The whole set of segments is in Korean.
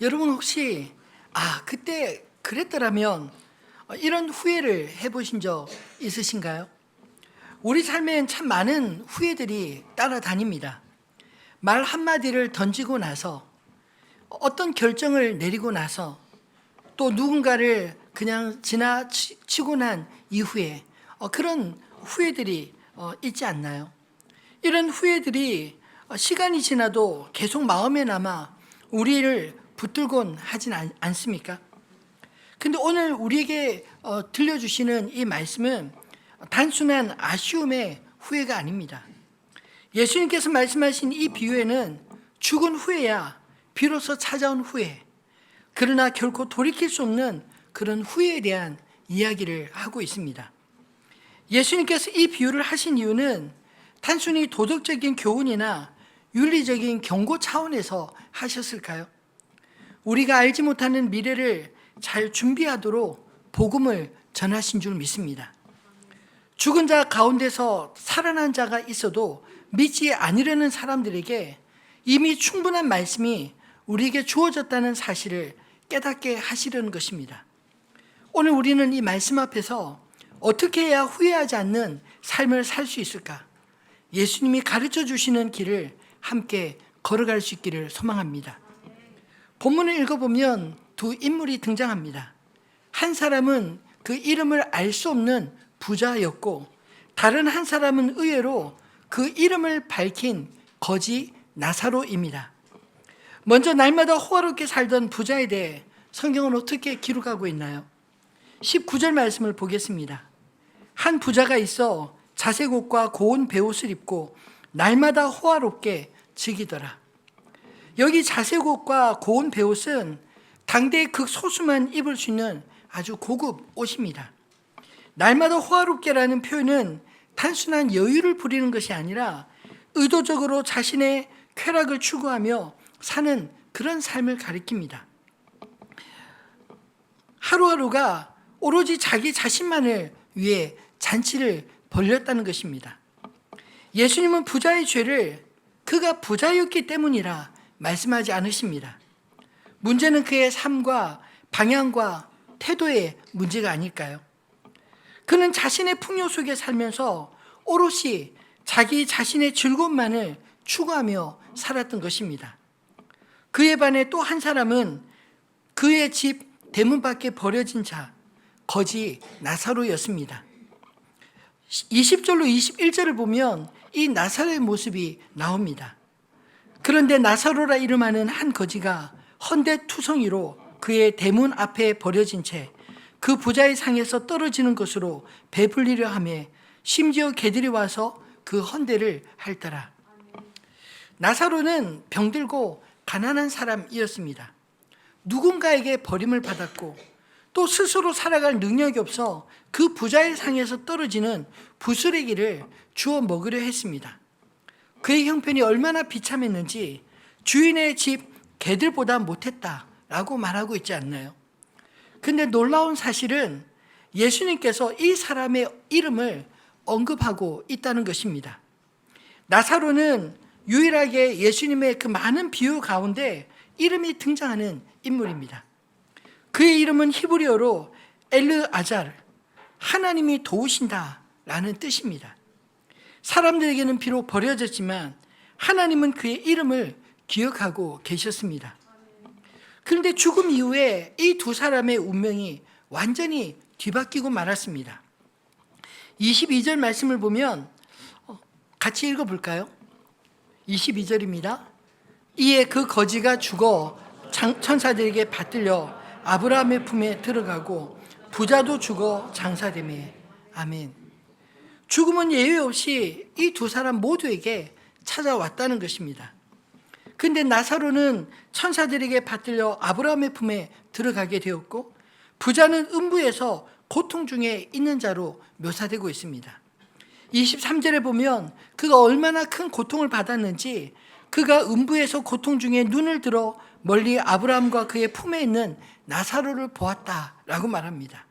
여러분 혹시 아 그때 그랬더라면 어, 이런 후회를 해보신 적 있으신가요? 우리 삶엔 참 많은 후회들이 따라다닙니다. 말 한마디를 던지고 나서 어떤 결정을 내리고 나서 또 누군가를 그냥 지나치고 난 이후에 어, 그런 후회들이 어, 있지 않나요? 이런 후회들이 어, 시간이 지나도 계속 마음에 남아 우리를 붙들곤 하진 않, 않습니까? 근데 오늘 우리에게 어, 들려주시는 이 말씀은 단순한 아쉬움의 후회가 아닙니다. 예수님께서 말씀하신 이 비유에는 죽은 후에야 비로소 찾아온 후회, 그러나 결코 돌이킬 수 없는 그런 후회에 대한 이야기를 하고 있습니다. 예수님께서 이 비유를 하신 이유는 단순히 도덕적인 교훈이나 윤리적인 경고 차원에서 하셨을까요? 우리가 알지 못하는 미래를 잘 준비하도록 복음을 전하신 줄 믿습니다. 죽은 자 가운데서 살아난 자가 있어도 믿지 않으려는 사람들에게 이미 충분한 말씀이 우리에게 주어졌다는 사실을 깨닫게 하시려는 것입니다. 오늘 우리는 이 말씀 앞에서 어떻게 해야 후회하지 않는 삶을 살 수 있을까? 예수님이 가르쳐 주시는 길을 함께 걸어갈 수 있기를 소망합니다. 본문을 읽어보면 두 인물이 등장합니다. 한 사람은 그 이름을 알 수 없는 부자였고, 다른 한 사람은 의외로 그 이름을 밝힌 거지 나사로입니다. 먼저 날마다 호화롭게 살던 부자에 대해 성경은 어떻게 기록하고 있나요? 19절 말씀을 보겠습니다. 한 부자가 있어 자색 옷과 고운 베옷을 입고 날마다 호화롭게 즐기더라. 여기 자색옷과 고운 베옷은 당대의 극소수만 입을 수 있는 아주 고급 옷입니다. 날마다 호화롭게라는 표현은 단순한 여유를 부리는 것이 아니라 의도적으로 자신의 쾌락을 추구하며 사는 그런 삶을 가리킵니다. 하루하루가 오로지 자기 자신만을 위해 잔치를 벌렸다는 것입니다. 예수님은 부자의 죄를 그가 부자였기 때문이라 말씀하지 않으십니다. 문제는 그의 삶과 방향과 태도의 문제가 아닐까요? 그는 자신의 풍요 속에 살면서 오롯이 자기 자신의 즐거움만을 추구하며 살았던 것입니다. 그에 반해 또 한 사람은 그의 집 대문 밖에 버려진 자, 거지 나사로였습니다. 20절로 21절을 보면 이 나사로의 모습이 나옵니다. 그런데 나사로라 이름하는 한 거지가 헌대투성이로 그의 대문 앞에 버려진 채 그 부자의 상에서 떨어지는 것으로 배불리려 하며 심지어 개들이 와서 그 헌대를 핥더라. 나사로는 병들고 가난한 사람이었습니다. 누군가에게 버림을 받았고 또 스스로 살아갈 능력이 없어 그 부자의 상에서 떨어지는 부스레기를 주워 먹으려 했습니다. 그의 형편이 얼마나 비참했는지 주인의 집 개들보다 못했다라고 말하고 있지 않나요? 근데 놀라운 사실은 예수님께서 이 사람의 이름을 언급하고 있다는 것입니다. 나사로는 유일하게 예수님의 그 많은 비유 가운데 이름이 등장하는 인물입니다. 그의 이름은 히브리어로 엘르아잘, 하나님이 도우신다 라는 뜻입니다. 사람들에게는 비록 버려졌지만 하나님은 그의 이름을 기억하고 계셨습니다. 그런데 죽음 이후에 이 두 사람의 운명이 완전히 뒤바뀌고 말았습니다. 22절 말씀을 보면 어, 같이 읽어볼까요? 22절입니다. 이에 그 거지가 죽어 천사들에게 받들려 아브라함의 품에 들어가고 부자도 죽어 장사되매 아멘. 죽음은 예외 없이 이 두 사람 모두에게 찾아왔다는 것입니다. 근데 나사로는 천사들에게 받들려 아브라함의 품에 들어가게 되었고 부자는 음부에서 고통 중에 있는 자로 묘사되고 있습니다. 23절에 보면 그가 얼마나 큰 고통을 받았는지 그가 음부에서 고통 중에 눈을 들어 멀리 아브라함과 그의 품에 있는 나사로를 보았다라고 말합니다.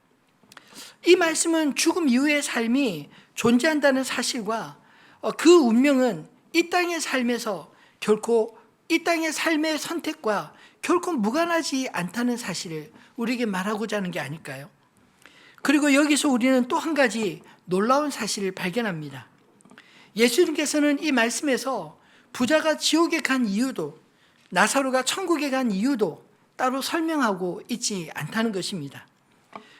이 말씀은 죽음 이후의 삶이 존재한다는 사실과 어, 그 운명은 이 땅의 삶에서 결코 이 땅의 삶의 선택과 결코 무관하지 않다는 사실을 우리에게 말하고자 하는 게 아닐까요? 그리고 여기서 우리는 또 한 가지 놀라운 사실을 발견합니다. 예수님께서는 이 말씀에서 부자가 지옥에 간 이유도 나사로가 천국에 간 이유도 따로 설명하고 있지 않다는 것입니다.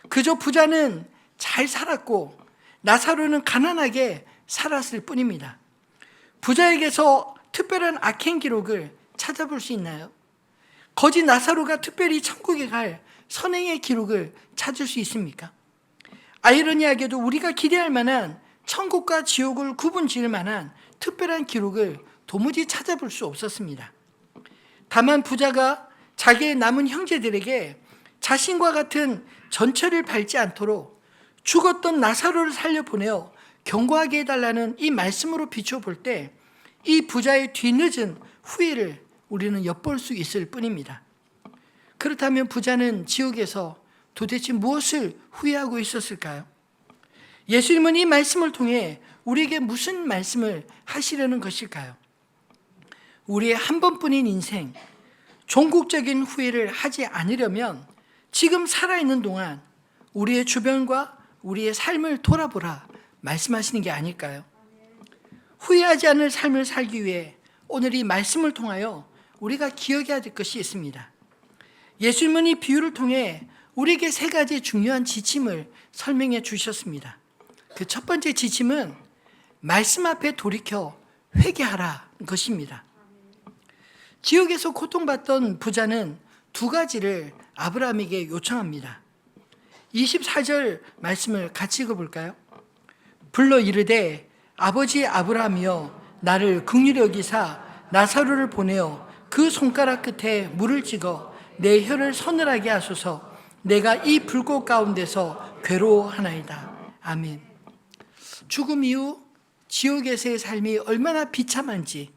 그저 부자는 잘 살았고 나사로는 가난하게 살았을 뿐입니다. 부자에게서 특별한 악행 기록을 찾아볼 수 있나요? 거짓 나사로가 특별히 천국에 갈 선행의 기록을 찾을 수 있습니까? 아이러니하게도 우리가 기대할 만한 천국과 지옥을 구분 지을 만한 특별한 기록을 도무지 찾아볼 수 없었습니다. 다만 부자가 자기의 남은 형제들에게 자신과 같은 전철을 밟지 않도록 죽었던 나사로를 살려보내어 경고하게 해달라는 이 말씀으로 비춰볼 때 이 부자의 뒤늦은 후회를 우리는 엿볼 수 있을 뿐입니다. 그렇다면 부자는 지옥에서 도대체 무엇을 후회하고 있었을까요? 예수님은 이 말씀을 통해 우리에게 무슨 말씀을 하시려는 것일까요? 우리의 한 번뿐인 인생, 종국적인 후회를 하지 않으려면 지금 살아있는 동안 우리의 주변과 우리의 삶을 돌아보라 말씀하시는 게 아닐까요? 후회하지 않을 삶을 살기 위해 오늘 이 말씀을 통하여 우리가 기억해야 될 것이 있습니다. 예수님은 이 비유를 통해 우리에게 세 가지 중요한 지침을 설명해 주셨습니다. 그 첫 번째 지침은 말씀 앞에 돌이켜 회개하라 것입니다. 지옥에서 고통받던 부자는 두 가지를 아브라함에게 요청합니다. 24절 말씀을 같이 읽어볼까요? 불러 이르되 아버지 아브라함이여 나를 긍휼히 여기사 나사로를 보내어 그 손가락 끝에 물을 찍어 내 혀를 서늘하게 하소서 내가 이 불꽃 가운데서 괴로워하나이다. 아멘. 죽음 이후 지옥에서의 삶이 얼마나 비참한지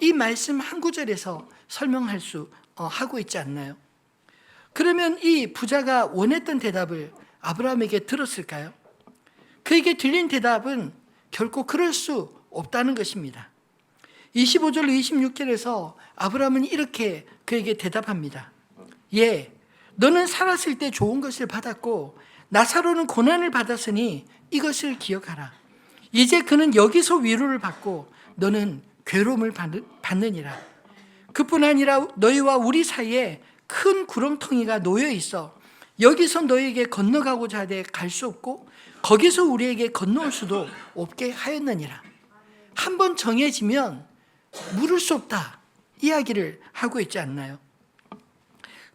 이 말씀 한 구절에서 설명할 수 어, 하고 있지 않나요? 그러면 이 부자가 원했던 대답을 아브라함에게 들었을까요? 그에게 들린 대답은 결코 그럴 수 없다는 것입니다. 25절 26절에서 아브라함은 이렇게 그에게 대답합니다. 예, 너는 살았을 때 좋은 것을 받았고 나사로는 고난을 받았으니 이것을 기억하라. 이제 그는 여기서 위로를 받고 너는 괴로움을 받느니라. 그뿐 아니라 너희와 우리 사이에 큰 구렁텅이가 놓여 있어 여기서 너에게 건너가고자 하되 갈 수 없고 거기서 우리에게 건너올 수도 없게 하였느니라. 한 번 정해지면 물을 수 없다. 이야기를 하고 있지 않나요?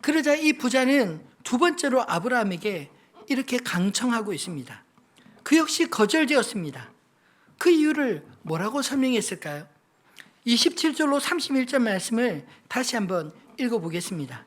그러자 이 부자는 두 번째로 아브라함에게 이렇게 강청하고 있습니다. 그 역시 거절되었습니다. 그 이유를 뭐라고 설명했을까요? 27절로 31절 말씀을 다시 한번 읽어보겠습니다.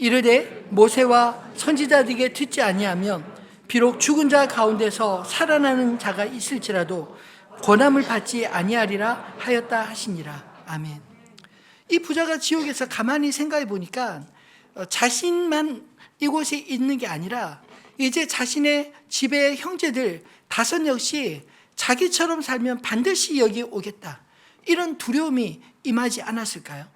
이르되 모세와 선지자들에게 듣지 아니하면 비록 죽은 자 가운데서 살아나는 자가 있을지라도 권함을 받지 아니하리라 하였다 하시니라 아멘. 이 부자가 지옥에서 가만히 생각해 보니까 어, 자신만 이곳에 있는 게 아니라 이제 자신의 집의 형제들 다섯 역시 자기처럼 살면 반드시 여기 오겠다. 이런 두려움이 임하지 않았을까요?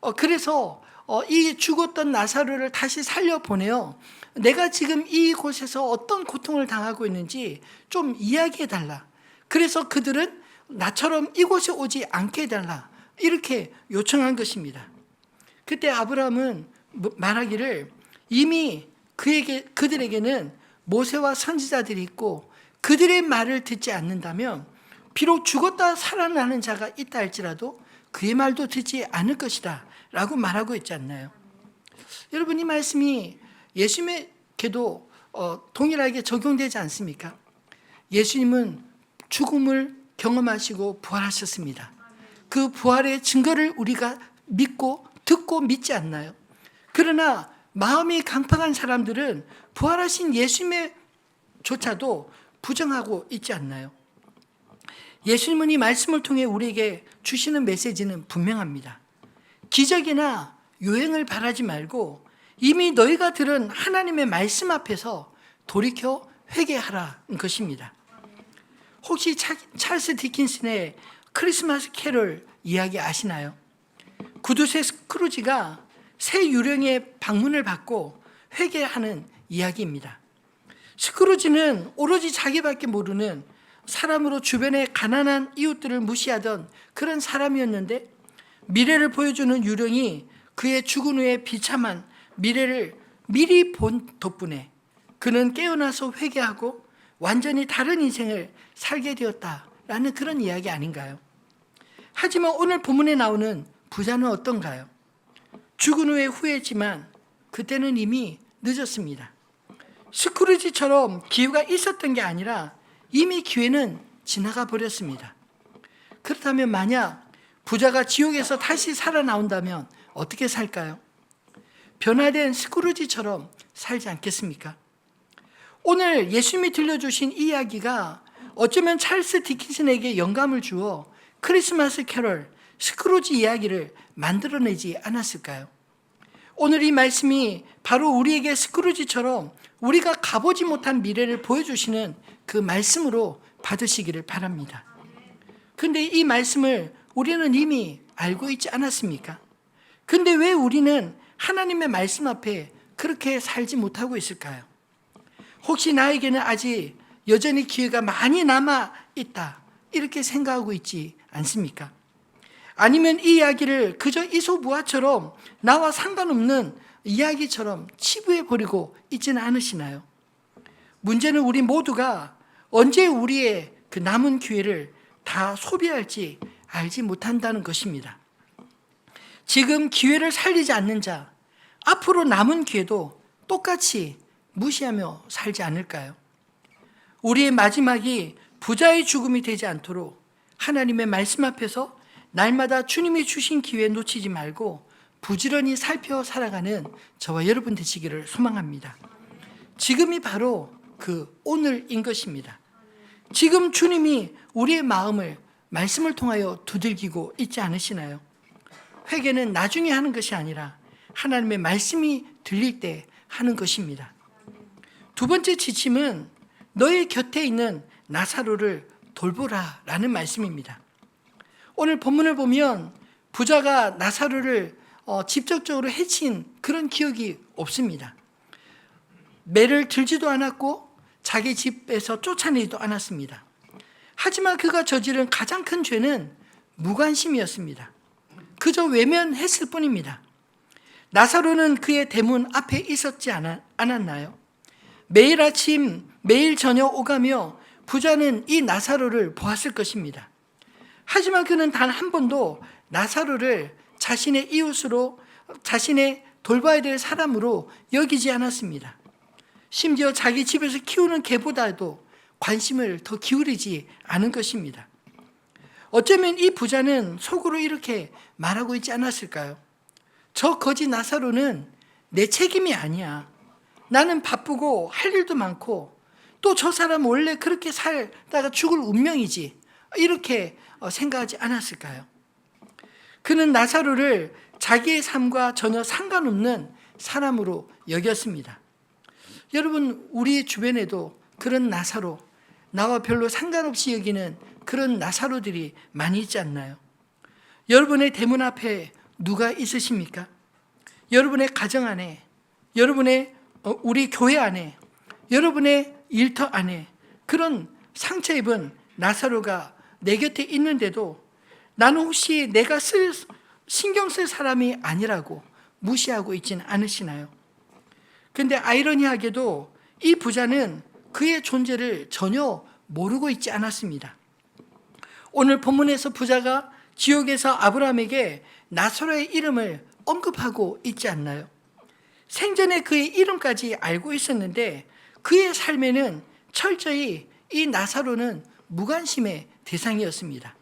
어, 그래서 어, 이 죽었던 나사로를 다시 살려 보내요. 내가 지금 이곳에서 어떤 고통을 당하고 있는지 좀 이야기해 달라. 그래서 그들은 나처럼 이곳에 오지 않게 해달라. 이렇게 요청한 것입니다. 그때 아브라함은 뭐 말하기를 이미 그에게 그들에게는 모세와 선지자들이 있고 그들의 말을 듣지 않는다면 비록 죽었다 살아나는 자가 있다 할지라도 그의 말도 듣지 않을 것이다 라고 말하고 있지 않나요? 여러분 이 말씀이 예수님에게도 어, 동일하게 적용되지 않습니까? 예수님은 죽음을 경험하시고 부활하셨습니다. 그 부활의 증거를 우리가 믿고 듣고 믿지 않나요? 그러나 마음이 강팍한 사람들은 부활하신 예수님조차도 부정하고 있지 않나요? 예수님은 이 말씀을 통해 우리에게 주시는 메시지는 분명합니다. 기적이나 요행을 바라지 말고 이미 너희가 들은 하나님의 말씀 앞에서 돌이켜 회개하라는 것입니다. 혹시 차, 찰스 디킨슨의 크리스마스 캐롤 이야기 아시나요? 구두쇠 스크루지가 새 유령의 방문을 받고 회개하는 이야기입니다. 스크루지는 오로지 자기밖에 모르는 사람으로 주변의 가난한 이웃들을 무시하던 그런 사람이었는데 미래를 보여주는 유령이 그의 죽은 후에 비참한 미래를 미리 본 덕분에 그는 깨어나서 회개하고 완전히 다른 인생을 살게 되었다라는 그런 이야기 아닌가요? 하지만 오늘 본문에 나오는 부자는 어떤가요? 죽은 후에 후회했지만 그때는 이미 늦었습니다. 스크루지처럼 기회가 있었던 게 아니라 이미 기회는 지나가 버렸습니다. 그렇다면 만약 부자가 지옥에서 다시 살아나온다면 어떻게 살까요? 변화된 스크루지처럼 살지 않겠습니까? 오늘 예수님이 들려주신 이야기가 어쩌면 찰스 디킨슨에게 영감을 주어 크리스마스 캐럴 스크루지 이야기를 만들어내지 않았을까요? 오늘 이 말씀이 바로 우리에게 스크루지처럼 우리가 가보지 못한 미래를 보여주시는 그 말씀으로 받으시기를 바랍니다. 근데 이 말씀을 우리는 이미 알고 있지 않았습니까? 근데 왜 우리는 하나님의 말씀 앞에 그렇게 살지 못하고 있을까요? 혹시 나에게는 아직 여전히 기회가 많이 남아 있다. 이렇게 생각하고 있지 않습니까? 아니면 이 이야기를 그저 이소무화처럼 나와 상관없는 이야기처럼 치부해 버리고 있지는 않으시나요? 문제는 우리 모두가 언제 우리의 그 남은 기회를 다 소비할지 알지 못한다는 것입니다. 지금 기회를 살리지 않는 자, 앞으로 남은 기회도 똑같이 무시하며 살지 않을까요? 우리의 마지막이 부자의 죽음이 되지 않도록 하나님의 말씀 앞에서 날마다 주님이 주신 기회 놓치지 말고 부지런히 살펴 살아가는 저와 여러분 되시기를 소망합니다. 지금이 바로 그 오늘인 것입니다. 지금 주님이 우리의 마음을 말씀을 통하여 두들기고 있지 않으시나요? 회개는 나중에 하는 것이 아니라 하나님의 말씀이 들릴 때 하는 것입니다. 두 번째 지침은 너의 곁에 있는 나사로를 돌보라 라는 말씀입니다. 오늘 본문을 보면 부자가 나사로를 어, 직접적으로 해친 그런 기억이 없습니다. 매를 들지도 않았고 자기 집에서 쫓아내지도 않았습니다. 하지만 그가 저지른 가장 큰 죄는 무관심이었습니다. 그저 외면했을 뿐입니다. 나사로는 그의 대문 앞에 있었지 않았나요? 매일 아침, 매일 저녁 오가며 부자는 이 나사로를 보았을 것입니다. 하지만 그는 단 한 번도 나사로를 자신의 이웃으로 자신의 돌봐야 될 사람으로 여기지 않았습니다. 심지어 자기 집에서 키우는 개보다도 관심을 더 기울이지 않은 것입니다. 어쩌면 이 부자는 속으로 이렇게 말하고 있지 않았을까요? 저 거지 나사로는 내 책임이 아니야. 나는 바쁘고 할 일도 많고 또 저 사람 원래 그렇게 살다가 죽을 운명이지. 이렇게 어, 생각하지 않았을까요? 그는 나사로를 자기의 삶과 전혀 상관없는 사람으로 여겼습니다. 여러분, 우리 주변에도 그런 나사로, 나와 별로 상관없이 여기는 그런 나사로들이 많이 있지 않나요? 여러분의 대문 앞에 누가 있으십니까? 여러분의 가정 안에, 여러분의 어, 우리 교회 안에, 여러분의 일터 안에 그런 상처 입은 나사로가 내 곁에 있는데도 나는 혹시 내가 쓸 신경 쓸 사람이 아니라고 무시하고 있지는 않으시나요? 근데 아이러니하게도 이 부자는 그의 존재를 전혀 모르고 있지 않았습니다. 오늘 본문에서 부자가 지옥에서 아브라함에게 나사로의 이름을 언급하고 있지 않나요? 생전에 그의 이름까지 알고 있었는데 그의 삶에는 철저히 이 나사로는 무관심의 대상이었습니다.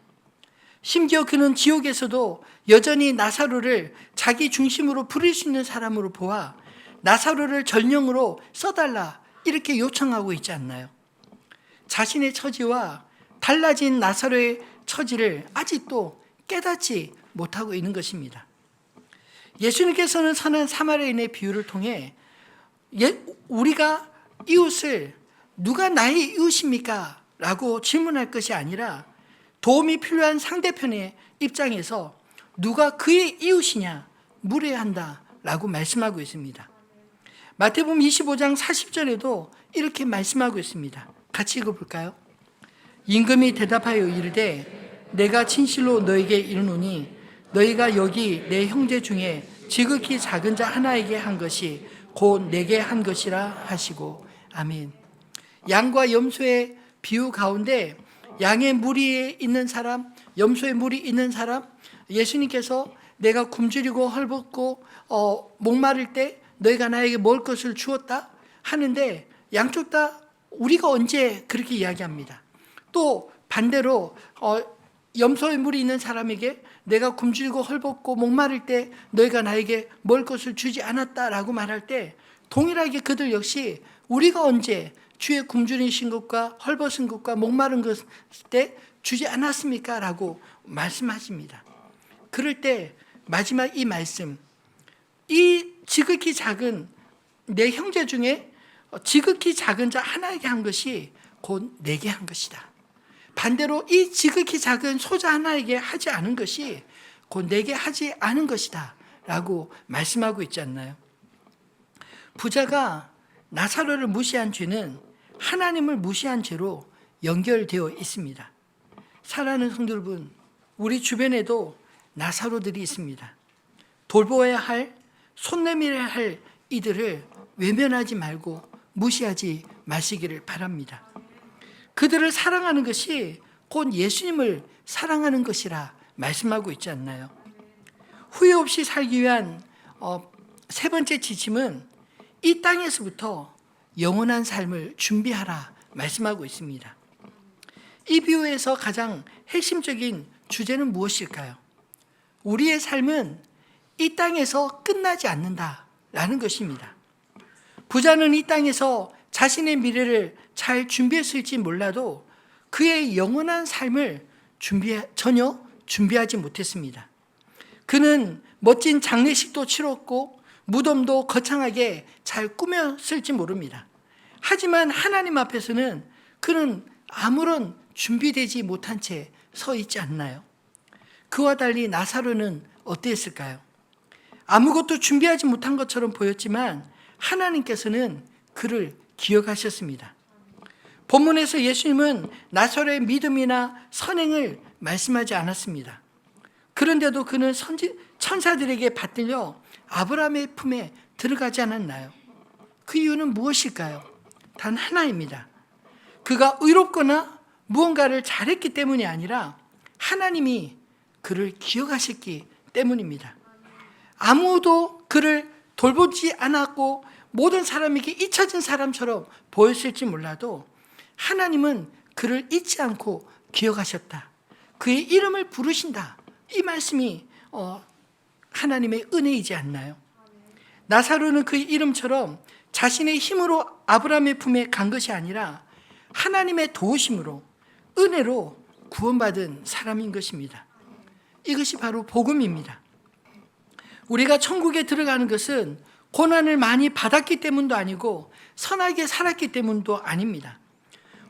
심지어 그는 지옥에서도 여전히 나사로를 자기 중심으로 부릴 수 있는 사람으로 보아 나사로를 전령으로 써달라 이렇게 요청하고 있지 않나요? 자신의 처지와 달라진 나사로의 처지를 아직도 깨닫지 못하고 있는 것입니다. 예수님께서는 선한 사마리아인의 비유를 통해 예- 우리가 이웃을 누가 나의 이웃입니까? 라고 질문할 것이 아니라 도움이 필요한 상대편의 입장에서 누가 그의 이웃이냐 물어야 한다라고 말씀하고 있습니다. 마태복음 25장 40절에도 이렇게 말씀하고 있습니다. 같이 읽어볼까요? 임금이 대답하여 이르되 내가 진실로 너에게 이르노니 너희가 여기 내 형제 중에 지극히 작은 자 하나에게 한 것이 곧 내게 한 것이라 하시고 아멘. 양과 염소의 비유 가운데 양의 무리에 있는 사람, 염소의 무리 있는 사람, 예수님께서 내가 굶주리고 헐벗고 어, 목마를 때 너희가 나에게 먹을 것을 주었다 하는데 양쪽 다 우리가 언제 그렇게 이야기합니다. 또 반대로 어, 염소의 물이 있는 사람에게 내가 굶주리고 헐벗고 목마를 때 너희가 나에게 먹을 것을 주지 않았다라고 말할 때 동일하게 그들 역시 우리가 언제 주의 굶주리신 것과 헐벗은 것과 목마른 것 때 주지 않았습니까? 라고 말씀하십니다. 그럴 때 마지막 이 말씀 이 지극히 작은 내 형제 중에 지극히 작은 자 하나에게 한 것이 곧 내게 한 것이다. 반대로 이 지극히 작은 소자 하나에게 하지 않은 것이 곧 내게 하지 않은 것이다. 라고 말씀하고 있지 않나요? 부자가 나사로를 무시한 죄는 하나님을 무시한 죄로 연결되어 있습니다. 사랑하는 성도 여러분, 우리 주변에도 나사로들이 있습니다. 돌보아야 할, 손 내밀어야 할 이들을 외면하지 말고 무시하지 마시기를 바랍니다. 그들을 사랑하는 것이 곧 예수님을 사랑하는 것이라 말씀하고 있지 않나요? 후회 없이 살기 위한 어, 세 번째 지침은 이 땅에서부터 영원한 삶을 준비하라 말씀하고 있습니다. 이 비유에서 가장 핵심적인 주제는 무엇일까요? 우리의 삶은 이 땅에서 끝나지 않는다라는 것입니다. 부자는 이 땅에서 자신의 미래를 잘 준비했을지 몰라도 그의 영원한 삶을 준비 전혀 준비하지 못했습니다. 그는 멋진 장례식도 치렀고 무덤도 거창하게 잘 꾸몄을지 모릅니다. 하지만 하나님 앞에서는 그는 아무런 준비되지 못한 채 서 있지 않나요? 그와 달리 나사로는 어땠을까요? 아무것도 준비하지 못한 것처럼 보였지만 하나님께서는 그를 기억하셨습니다. 본문에서 예수님은 나사로의 믿음이나 선행을 말씀하지 않았습니다. 그런데도 그는 선지, 천사들에게 받들려 아브라함의 품에 들어가지 않았나요? 그 이유는 무엇일까요? 단 하나입니다. 그가 의롭거나 무언가를 잘했기 때문이 아니라 하나님이 그를 기억하셨기 때문입니다. 아무도 그를 돌보지 않았고 모든 사람에게 잊혀진 사람처럼 보였을지 몰라도 하나님은 그를 잊지 않고 기억하셨다. 그의 이름을 부르신다. 이 말씀이 어, 하나님의 은혜이지 않나요? 나사로는 그 이름처럼 자신의 힘으로 아브라함의 품에 간 것이 아니라 하나님의 도우심으로 은혜로 구원받은 사람인 것입니다. 이것이 바로 복음입니다. 우리가 천국에 들어가는 것은 고난을 많이 받았기 때문도 아니고 선하게 살았기 때문도 아닙니다.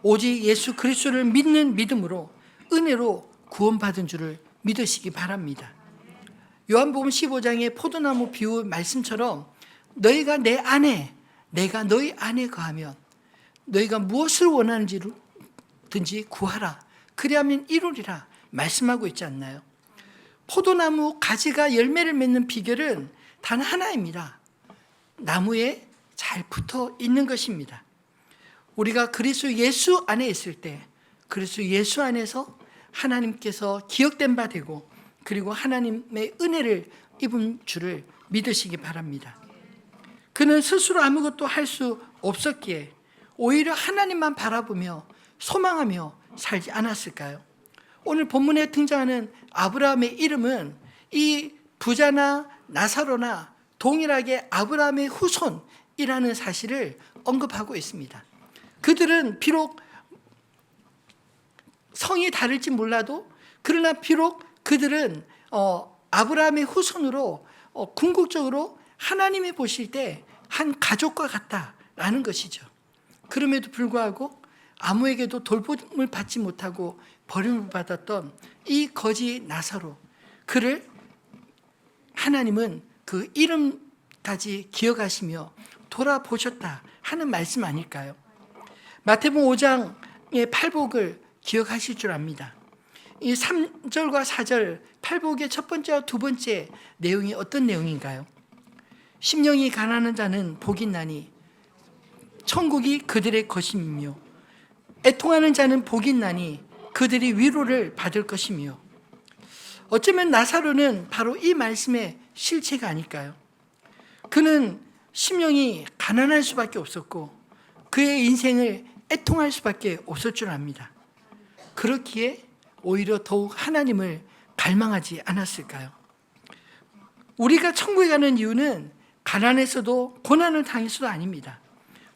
오직 예수 그리스도를 믿는 믿음으로 은혜로 구원받은 줄을 믿으시기 바랍니다. 요한복음 15장의 포도나무 비유 말씀처럼 너희가 내 안에 내가 너희 안에 거하면 너희가 무엇을 원하는지든지 구하라. 그리하면 이루리라 말씀하고 있지 않나요? 포도나무 가지가 열매를 맺는 비결은 단 하나입니다. 나무에 잘 붙어 있는 것입니다. 우리가 그리스도 예수 안에 있을 때 그리스도 예수 안에서 하나님께서 기억된 바 되고 그리고 하나님의 은혜를 입은 줄을 믿으시기 바랍니다. 그는 스스로 아무것도 할 수 없었기에 오히려 하나님만 바라보며 소망하며 살지 않았을까요? 오늘 본문에 등장하는 아브라함의 이름은 이 부자나 나사로나 동일하게 아브라함의 후손이라는 사실을 언급하고 있습니다. 그들은 비록 성이 다를지 몰라도 그러나 비록 그들은 어, 아브라함의 후손으로 어, 궁극적으로 하나님이 보실 때 한 가족과 같다라는 것이죠. 그럼에도 불구하고 아무에게도 돌봄을 받지 못하고 버림을 받았던 이 거지 나사로 그를 하나님은 그 이름까지 기억하시며 돌아보셨다 하는 말씀 아닐까요? 마태복음 5장의 팔복을 기억하실 줄 압니다. 이 3절과 4절 팔복의 첫 번째와 두 번째 내용이 어떤 내용인가요? 심령이 가난한 자는 복이 나니 천국이 그들의 것이며 애통하는 자는 복이 나니 그들이 위로를 받을 것이며 어쩌면 나사로는 바로 이 말씀의 실체가 아닐까요? 그는 심령이 가난할 수밖에 없었고 그의 인생을 애통할 수밖에 없을 줄 압니다. 그렇기에 오히려 더욱 하나님을 갈망하지 않았을까요? 우리가 천국에 가는 이유는 가난해서도 고난을 당해서도 아닙니다.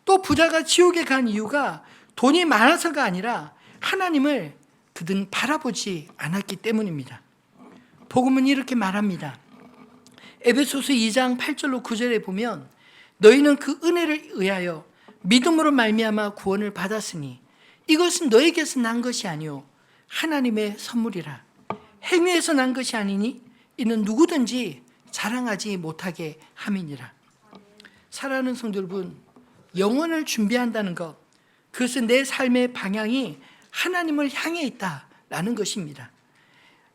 또 부자가 지옥에 간 이유가 돈이 많아서가 아니라 하나님을 그든 바라보지 않았기 때문입니다. 복음은 이렇게 말합니다. 에베소서 2장 8절로 9절에 보면 너희는 그 은혜를 의하여 믿음으로 말미암아 구원을 받았으니 이것은 너에게서 난 것이 아니요 하나님의 선물이라 행위에서 난 것이 아니니 이는 누구든지 자랑하지 못하게 함이니라. 사랑하는 여러분, 영혼을 준비한다는 것, 그것은 내 삶의 방향이 하나님을 향해 있다라는 것입니다.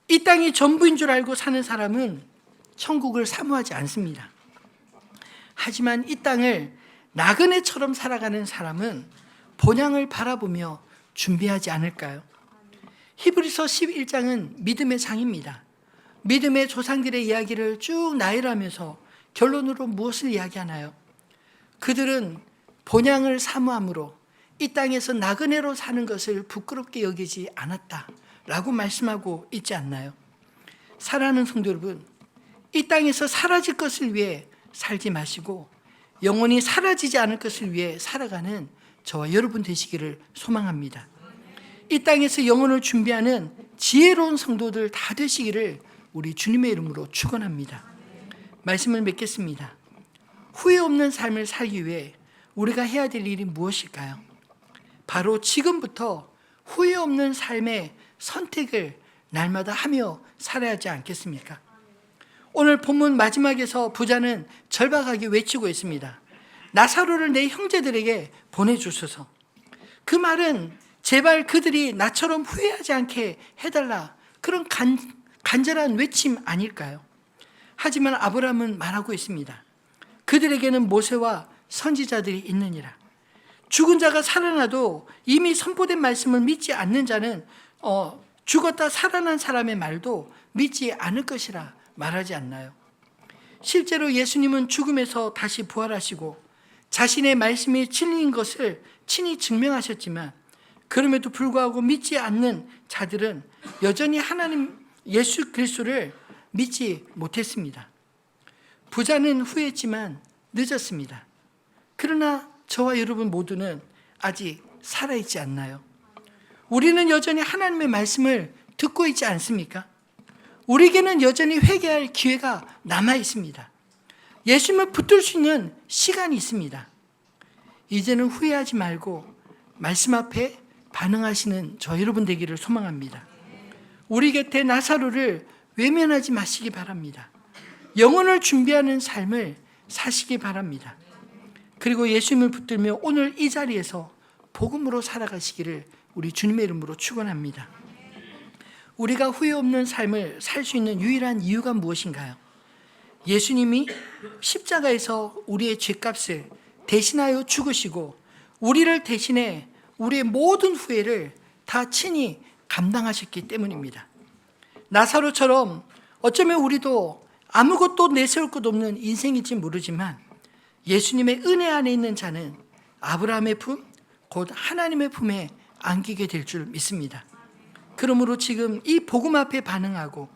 이 땅이 전부인 줄 알고 사는 사람은 천국을 사모하지 않습니다. 하지만 이 땅을 나그네처럼 살아가는 사람은 본향을 바라보며 준비하지 않을까요? 히브리서 11장은 믿음의 장입니다. 믿음의 조상들의 이야기를 쭉 나열하면서 결론으로 무엇을 이야기하나요? 그들은 본향을 사모함으로 이 땅에서 나그네로 사는 것을 부끄럽게 여기지 않았다 라고 말씀하고 있지 않나요? 사랑하는 성도 여러분, 이 땅에서 사라질 것을 위해 살지 마시고 영원히 사라지지 않을 것을 위해 살아가는 저와 여러분 되시기를 소망합니다. 이 땅에서 영혼을 준비하는 지혜로운 성도들 다 되시기를 우리 주님의 이름으로 축원합니다. 말씀을 맺겠습니다. 후회 없는 삶을 살기 위해 우리가 해야 될 일이 무엇일까요? 바로 지금부터 후회 없는 삶의 선택을 날마다 하며 살아야 하지 않겠습니까? 오늘 본문 마지막에서 부자는 절박하게 외치고 있습니다. 나사로를 내 형제들에게 보내주소서. 그 말은 제발 그들이 나처럼 후회하지 않게 해달라. 그런 간, 간절한 외침 아닐까요? 하지만 아브라함은 말하고 있습니다. 그들에게는 모세와 선지자들이 있느니라. 죽은 자가 살아나도 이미 선포된 말씀을 믿지 않는 자는 어, 죽었다 살아난 사람의 말도 믿지 않을 것이라 말하지 않나요? 실제로 예수님은 죽음에서 다시 부활하시고 자신의 말씀이 진리인 것을 친히 증명하셨지만 그럼에도 불구하고 믿지 않는 자들은 여전히 하나님 예수 그리스도를 믿지 못했습니다. 부자는 후회했지만 늦었습니다. 그러나 저와 여러분 모두는 아직 살아있지 않나요? 우리는 여전히 하나님의 말씀을 듣고 있지 않습니까? 우리에게는 여전히 회개할 기회가 남아 있습니다. 예수님을 붙들 수 있는 시간이 있습니다. 이제는 후회하지 말고 말씀 앞에 반응하시는 저 여러분 되기를 소망합니다. 우리 곁에 나사로를 외면하지 마시기 바랍니다. 영혼을 준비하는 삶을 사시기 바랍니다. 그리고 예수님을 붙들며 오늘 이 자리에서 복음으로 살아가시기를 우리 주님의 이름으로 축원합니다. 우리가 후회 없는 삶을 살 수 있는 유일한 이유가 무엇인가요? 예수님이 십자가에서 우리의 죄값을 대신하여 죽으시고 우리를 대신해 우리의 모든 후회를 다 친히 감당하셨기 때문입니다. 나사로처럼 어쩌면 우리도 아무것도 내세울 것 없는 인생일지 모르지만 예수님의 은혜 안에 있는 자는 아브라함의 품, 곧 하나님의 품에 안기게 될 줄 믿습니다. 그러므로 지금 이 복음 앞에 반응하고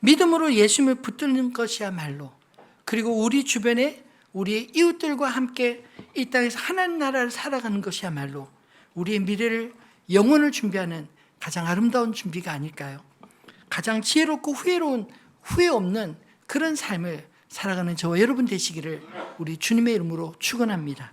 믿음으로 예수님을 붙드는 것이야말로 그리고 우리 주변에 우리의 이웃들과 함께 이 땅에서 하나님 나라를 살아가는 것이야말로 우리의 미래를 영혼을 준비하는 가장 아름다운 준비가 아닐까요? 가장 지혜롭고 후회로운 후회 없는 그런 삶을 살아가는 저와 여러분 되시기를 우리 주님의 이름으로 축원합니다.